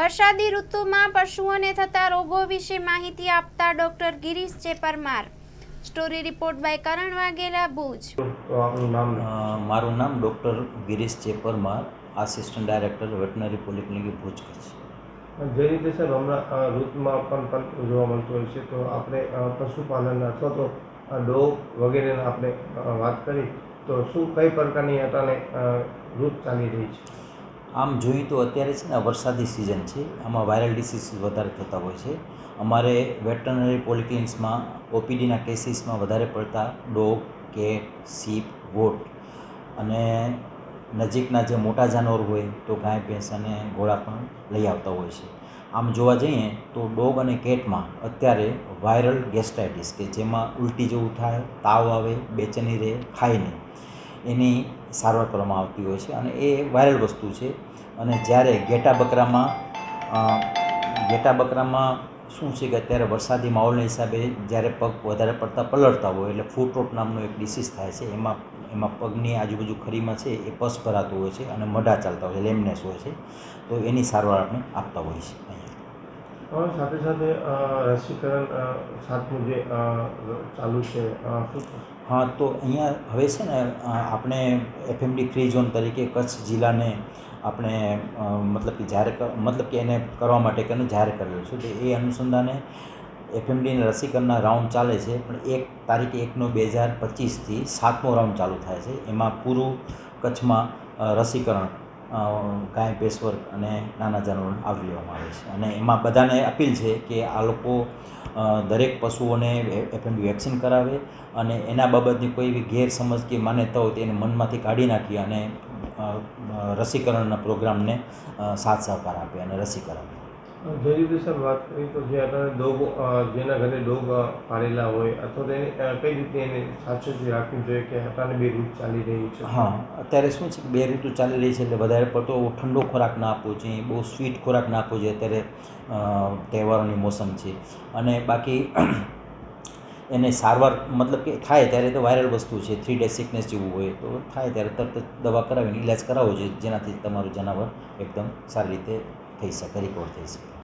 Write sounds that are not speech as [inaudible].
વરસાદી ઋતુમાં પશુઓને થતા રોગો વિશે માહિતી આપતા doctor Girish J Parmar. Story report by Karan Vaghela Bhuj. તો આપનું નામ મારું નામ doctor Girish J Parmar assistant director veterinary polyclinic Bhuj Kutch. જે રીતે સર હમણાં ઋતુમાં પણ પણ જોવા મળતું હોય છે તો આપણે પશુપાલન અથવા તો ડોગ વગેરેને આપણે વાત કરી તો શું કઈ પ્રકારની અટાણે ઋતુ ચાલી રહી છે? આમ જોઈએ તો અત્યારે છે ને વરસાદી સિઝન છે. આમાં વાયરલ ડિસીઝ વધારે થતા હોય છે. અમારે વેટરનરી પોલિક્લિનિક્સમાં ઓપીડીના કેસીસમાં વધારે પડતા ડોગ, કેટ સીપ ગોટ અને નજીકના જે મોટા જાનવર હોય તો ગાય, ભેંસ અને ઘોડા પણ લઈ આવતા હોય છે. આમ જોવા જઈએ તો ડોગ અને કેટમાં અત્યારે વાયરલ ગેસ્ટાઇટિસ કે જેમાં ઉલટી જેવું થાય, તાવ આવે, બેચેની રહે, ખાય નહીં. એની સારવાર કરવામાં આવતી હોય છે અને એ વાયરલ વસ્તુ છે. અને જ્યારે ઘેટા બકરામાં ઘેટા બકરામાં શું છે કે અત્યારે વરસાદી માહોલના હિસાબે જ્યારે પગ વધારે પડતા પલળતા હોય એટલે ફૂટ રોટ નામનો એક ડિસીઝ થાય છે. એમાં એમાં પગની આજુબાજુ ખરીમાં છે એ પસ ભરાતું હોય છે અને મઢા ચાલતા હોય છે, લેમનેસ હોય છે. તો એની સારવાર આપણે આપતા હોઈએ છીએ. સાથે સાથે રસીકરણ સાતમું જે ચાલુ છે? હા, તો અહીંયા હવે છે ને આપણે એફએમડી ફ્રી ઝોન તરીકે કચ્છ જિલ્લાને આપણે મતલબ કે જાહેર મતલબ કે એને કરવા માટે કે જાહેર કરેલું છે. તો એ અનુસંધાને એફએમડીના રસીકરણના રાઉન્ડ ચાલે છે. પણ એક તારીખ એકનો બે હજાર પચીસથી સાતમો રાઉન્ડ ચાલુ થાય છે. એમાં પૂરું કચ્છમાં રસીકરણ ગાય ભેંસવર્ગ અને નાના જાનવરોને આવરી લેવામાં આવે છે. અને એમાં બધાને અપીલ છે કે આ લોકો દરેક પશુઓને એપેન્ડ વેક્સિન કરાવે અને એના બાબતની કોઈ એવી ગેરસમજ કે માન્યતા હોય તેને મનમાંથી કાઢી નાખી અને રસીકરણના પ્રોગ્રામને સાથ સહકાર આપે અને રસી રીતે સર વાત કરી તો જે અત્યારે ડોગ જેના ઘરે ડોગ પાળેલા હોય અથવા તો એને કઈ રીતે એને સાચવતી રાખવી જોઈએ કે અત્યારે બે ઋતુ ચાલી રહી છે? હા, અત્યારે શું છે કે બે ઋતુ ચાલી રહી છે એટલે વધારે પડતો ઠંડો ખોરાક ના આપવો જોઈએ, બહુ સ્વીટ ખોરાક ના આપવો જોઈએ અત્યારે તહેવારોની મોસમ છે. અને બાકી [clears throat] એને સારવાર, મતલબ કે થાય ત્યારે તો વાયરલ વસ્તુ છે, થ્રી ડે સિકનેસ જેવું હોય તો થાય ત્યારે તરત દવા કરાવીને ઇલાજ કરાવવો જોઈએ, જેનાથી તમારું જનાવર એકદમ સારી રીતે થઈ શકે રેકોર્ડ થઈ શકે.